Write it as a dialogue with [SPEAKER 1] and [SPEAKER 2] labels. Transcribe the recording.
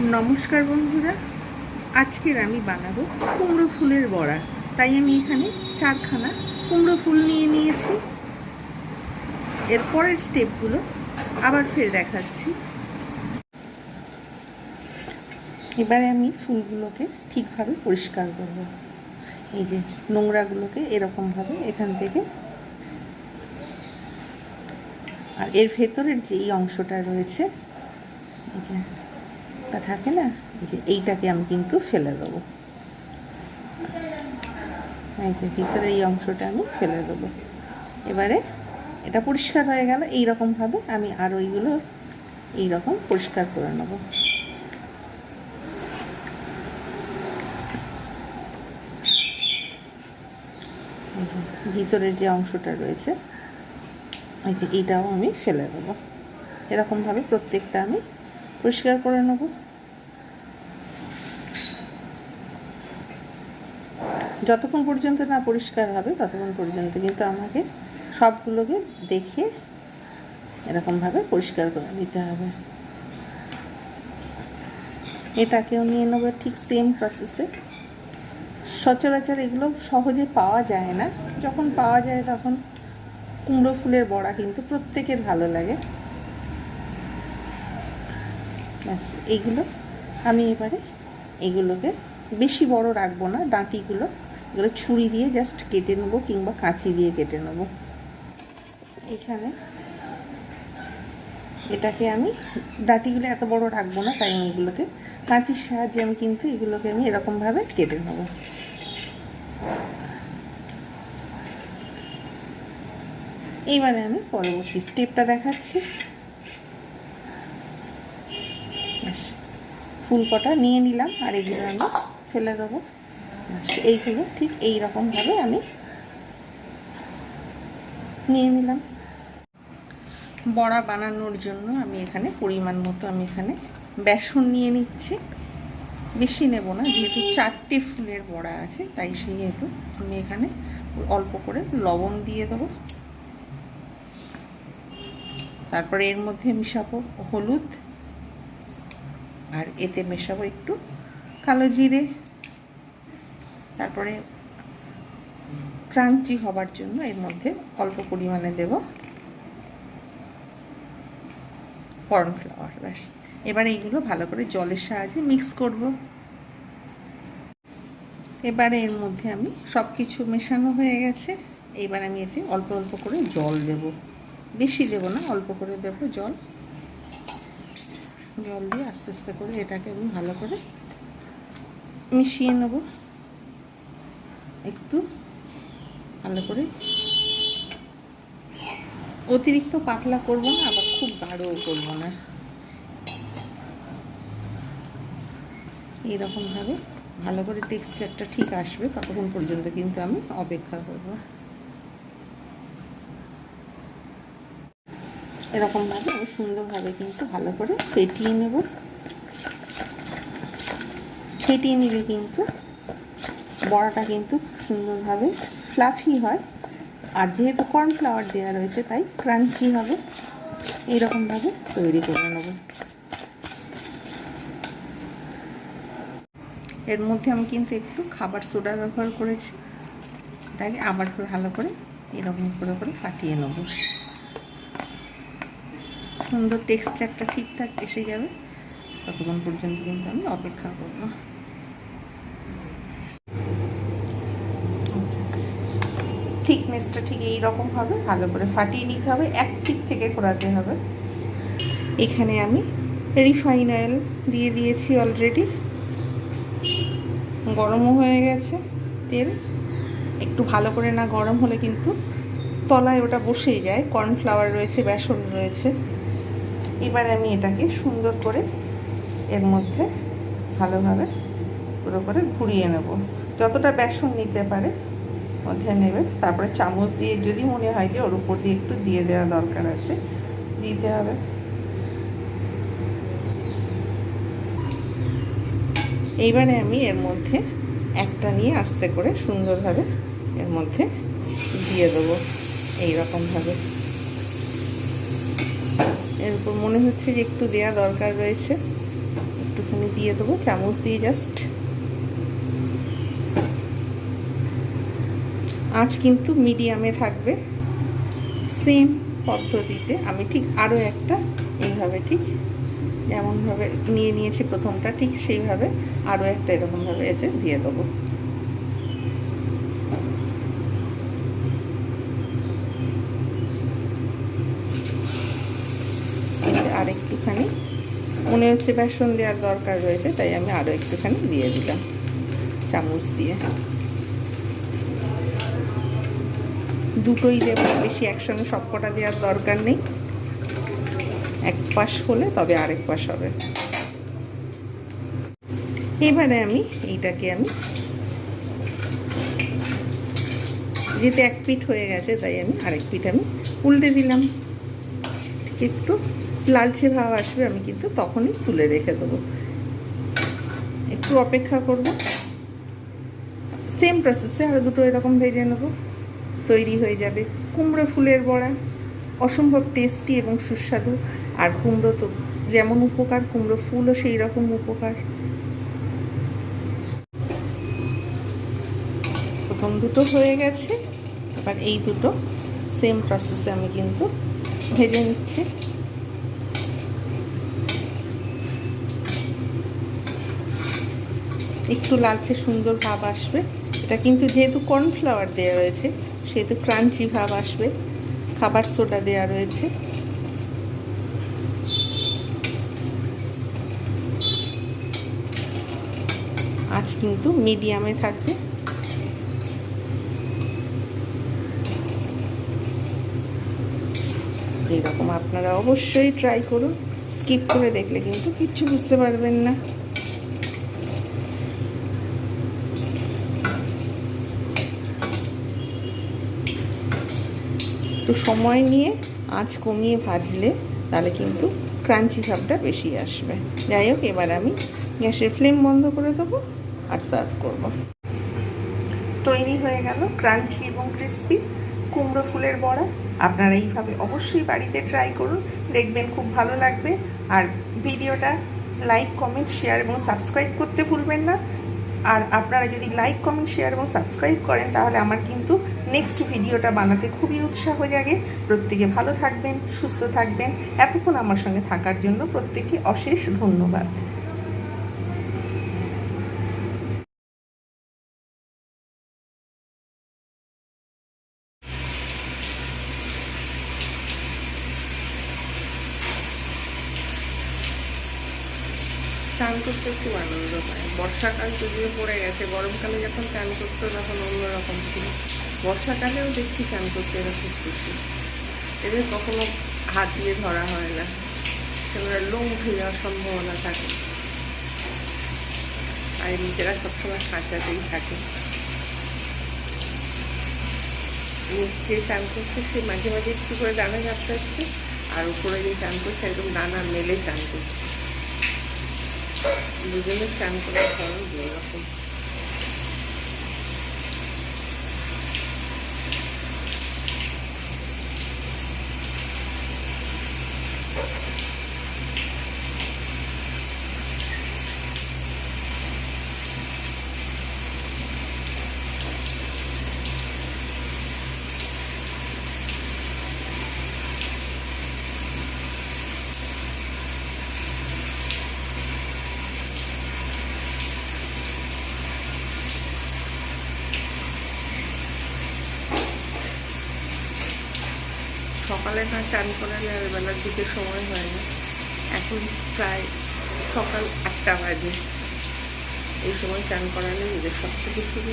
[SPEAKER 1] নমস্কার বন্ধুরা, আজকের আমি বানাবো কুমড়ো ফুলের বড়া। তাই আমি এখানে চারখানা কুমড়ো ফুল নিয়ে নিয়েছি। এর পরের স্টেপগুলো আবার ফের দেখাচ্ছি। এবারে আমি ফুলগুলোকে ঠিকভাবে পরিষ্কার করব। এই যে নোংরাগুলোকে এরকমভাবে এখান থেকে। আর এর ভেতরের যে এই অংশটা রয়েছে, এই যে টা থাকে না এইটাকে আমি কিন্তু ফেলে দেবো। যে ভিতরে এই অংশটা আমি ফেলে দেবো। এবারে এটা পরিষ্কার হয়ে গেল, এইরকমভাবে আমি আর ওইগুলো এই রকম পরিষ্কার করে নেব। ভিতরের যে অংশটা রয়েছে, এই যে এইটাও আমি ফেলে দেবো। এরকমভাবে প্রত্যেকটা আমি পরিষ্কার করে নেব। যতক্ষণ পর্যন্ত না পরিষ্কার হবে, ততক্ষণ পর্যন্ত কিন্তু আমাকে সবগুলোকে দেখে এরকমভাবে পরিষ্কার করে নিতে হবে। এটাকেও নিয়ে নেব ঠিক সেম প্রসেসে সচরাচর এগুলো সহজে পাওয়া যায় না। যখন পাওয়া যায় তখন কুমড়ো ফুলের বড়া কিন্তু প্রত্যেকের ভালো লাগে। ব্যাস, এইগুলো আমি এবারে এগুলোকে বেশি বড় রাখব না, ডাঁটিগুলো, এগুলো ছুরি দিয়ে জাস্ট কেটে নেব কিংবা কাঁচি দিয়ে কেটে নেব। এখানে এটাকে আমি, ডাঁটিগুলো এত বড় রাখব না, তাই আমি এগুলোকে কাঁচির সাহায্যে আমি কিন্তু এগুলোকে আমি এরকমভাবে কেটে নেব। এইবারে আমি পরবর্তী স্টেপটা দেখাচ্ছি। ব্যাস, ফুল কটা নিয়ে নিলাম আর এগুলো আমি ফেলে দেবো। এইগুলো ঠিক এই রকমভাবে আমি নিয়ে নিলাম। বড়া বানানোর জন্য আমি এখানে পরিমাণ মতো আমি এখানে বেসন নিয়ে নিচ্ছি। বেশি নেব না, যেহেতু চারটে ফুলের বড়া আছে, তাই সেহেতু আমি এখানে অল্প করে লবণ দিয়ে দেবো। তারপরে এর মধ্যে মিশাবো হলুদ আর এতে মেশাবো একটু কালো জিরে। তারপরে ক্রাঞ্চি হবার জন্য এর মধ্যে অল্প পরিমাণে দেব কর্নফ্লাওয়ার ব্যাস। এবারে এইগুলো ভালো করে জলের সাহায্যে মিক্স করব। এবারে এর মধ্যে আমি সব কিছু মেশানো হয়ে গেছে। এবার আমি এতে অল্প অল্প করে জল দেব। বেশি দেব না, অল্প করে দেব জল। জল দিয়ে আস্তে আস্তে করে এটাকে আমি ভালো করে মিশিয়ে নেব। একটু ভালো করে। অতিরিক্ত পাতলা করব না, আবার খুব গাঢ়ও করব না। এইরকমভাবে ভালো করে টেক্সচারটা ঠিক আসবে, ততক্ষণ পর্যন্ত কিন্তু আমি অপেক্ষা করব। এরকমভাবে আমি সুন্দরভাবে কিন্তু ভালো করে ফেটিয়ে নেব। ফেটিয়ে নিলে কিন্তু বড়াটা কিন্তু সুন্দরভাবে ফ্লাফি হয়। আর যেহেতু কর্নফ্লাওয়ার দেওয়া রয়েছে, তাই ক্রাঞ্চি হবে। এইরকমভাবে তৈরি করে নেব। এর মধ্যে আমি কিন্তু একটু খাবার সোডা ব্যবহার করেছি। এটাকে আবার ভালো করে এরকম করে করে ফাটিয়ে নেব। সুন্দর টেক্সচারটা ঠিকঠাক এসে যাবে, ততক্ষণ পর্যন্ত কিন্তু আমি অপেক্ষা করব। থিকনেসটা ঠিক এই রকম হবে, ভালো করে ফাটিয়ে নিতে হবে, এক দিক থেকে করাতে হবে। এখানে আমি রিফাইন অয়েল দিয়ে দিয়েছি অলরেডি গরমও হয়ে গেছে, তেল। একটু ভালো করে না গরম হলে কিন্তু তলায় ওটা বসেই যায় কর্নফ্লাওয়ার রয়েছে, বেসন রয়েছে। এবার আমি এটাকে সুন্দর করে এর মধ্যে ভালোভাবে পুরো করে ঘুরিয়ে নেব। যতটা বেসন নিতে পারে মধ্যে নেবে তারপরে চামচ দিয়ে যদি মনে হয় যে ওর উপর দিয়ে একটু দিয়ে দেওয়া দরকার আছে, দিতে হবে। এইবারে আমি এর মধ্যে একটা নিয়ে আস্তে করে সুন্দরভাবে এর মধ্যে দিয়ে দেবো। এইরকমভাবে। উপর মনে হচ্ছে যে একটু দেওয়া দরকার রয়েছে। একটুখানি দিয়ে দেবো, চামচ দিয়ে জাস্ট আঁচ কিন্তু মিডিয়ামে থাকবে। সেম পদ্ধতিতে, আমি ঠিক আরও একটা এইভাবে ঠিক যেমনভাবে নিয়ে নিয়েছি প্রথমটা, ঠিক সেইভাবে আরও একটা এরকমভাবে এতে দিয়ে দেবো আর একটুখানি মনে হচ্ছে বেসন দেওয়ার দরকার রয়েছে, তাই আমি আরও একটুখানি দিয়ে দিলাম চামচ দিয়ে। দুটোই দেবো, বেশি একসঙ্গে সবকটা দেওয়ার দরকার নেই। এক পাশ হলে তবে আরেক পাশ হবে। এবারে আমি এইটাকে আমি যেতে এক পিঠ হয়ে গেছে, তাই আমি আরেক পিঠ আমি উল্টে দিলাম। একটু লালচে ভাব আসবে, আমি কিন্তু তখনই তুলে রেখে দেবো। একটু অপেক্ষা করব। সেম প্রসেসে আরও দুটো এরকম ভেজে নেব। তৈরি হয়ে যাবে কুমড়ো ফুলের বড়া। অসম্ভব টেস্টি এবং সুস্বাদু। আর কুমড়ো তো যেমন উপকার, কুমড়ো ফুলও সেই রকম উপকার। প্রথম দুটো হয়ে গেছে। এবার এই দুটো সেম প্রসেসে আমি কিন্তু ভেজে নিচ্ছি। একটু লালচে সুন্দর ভাব আসবে। এটা কিন্তু যেহেতু কর্নফ্লাওয়ার দেওয়া রয়েছে, সেহেতু ক্রাঞ্চি ভাব আসবে। খাবার সোডা দেওয়া রয়েছে। আজ কিন্তু মিডিয়ামে থাকবে। এরকম আপনারা অবশ্যই ট্রাই করুন। স্কিপ করে দেখলে কিন্তু কিচ্ছু বুঝতে পারবেন না। একটু সময় নিয়ে আঁচ কমিয়ে ভাজলে তাহলে কিন্তু ক্রাঞ্চি ভাবটা বেশি আসবে। যাই হোক, এবার আমি গ্যাসের ফ্লেম বন্ধ করে দেবো আর সার্ভ করব। তৈরি হয়ে গেল ক্রাঞ্চি এবং ক্রিস্পি কুমড়ো ফুলের বড়া। আপনারা এইভাবে অবশ্যই বাড়িতে ট্রাই করুন, দেখবেন খুব ভালো লাগবে। আর ভিডিওটা লাইক কমেন্ট শেয়ার এবং সাবস্ক্রাইব করতে ভুলবেন না। আর আপনারা যদি লাইক কমেন্ট শেয়ার এবং সাবস্ক্রাইব করেন, তাহলে আমার কিন্তু নেক্সট ভিডিওটা বানাতে খুবই উৎসাহ জাগে। প্রত্যেকে ভালো থাকবেন, সুস্থ থাকবেন। এতক্ষণ আমার সঙ্গে থাকার জন্য প্রত্যেককে অশেষ ধন্যবাদ। চান করতে খুব আনন্দ পায়। বর্ষাকাল যদিও পড়ে গেছে, গরমকালে যখন চান করতো তখন অন্যরকম। ছিল বর্ষাকালেও দেখছি চান করতে এরা খুব খুশি। এদের কখনো হাত দিয়ে ধরা হয় না। সেগুলো লোম উঠে যাওয়ার সম্ভাবনা থাকে। আর নিজেরা সবসময় সাঁচাতেই থাকে। যে চান করছে সে মাঝে মাঝে একটু করে ডানা ঝাপটাচ্ছে আর উপরে যে চান করছে একদম ডানা মেলে চান করছে দুজনে চান করার ধরন দুই রকম সকালে না চান করে আর বেলার দিকে সময় হয় না এখন প্রায় সকাল আটটা বাজে। এই সময় চান করালে নিজের সব থেকে শুরু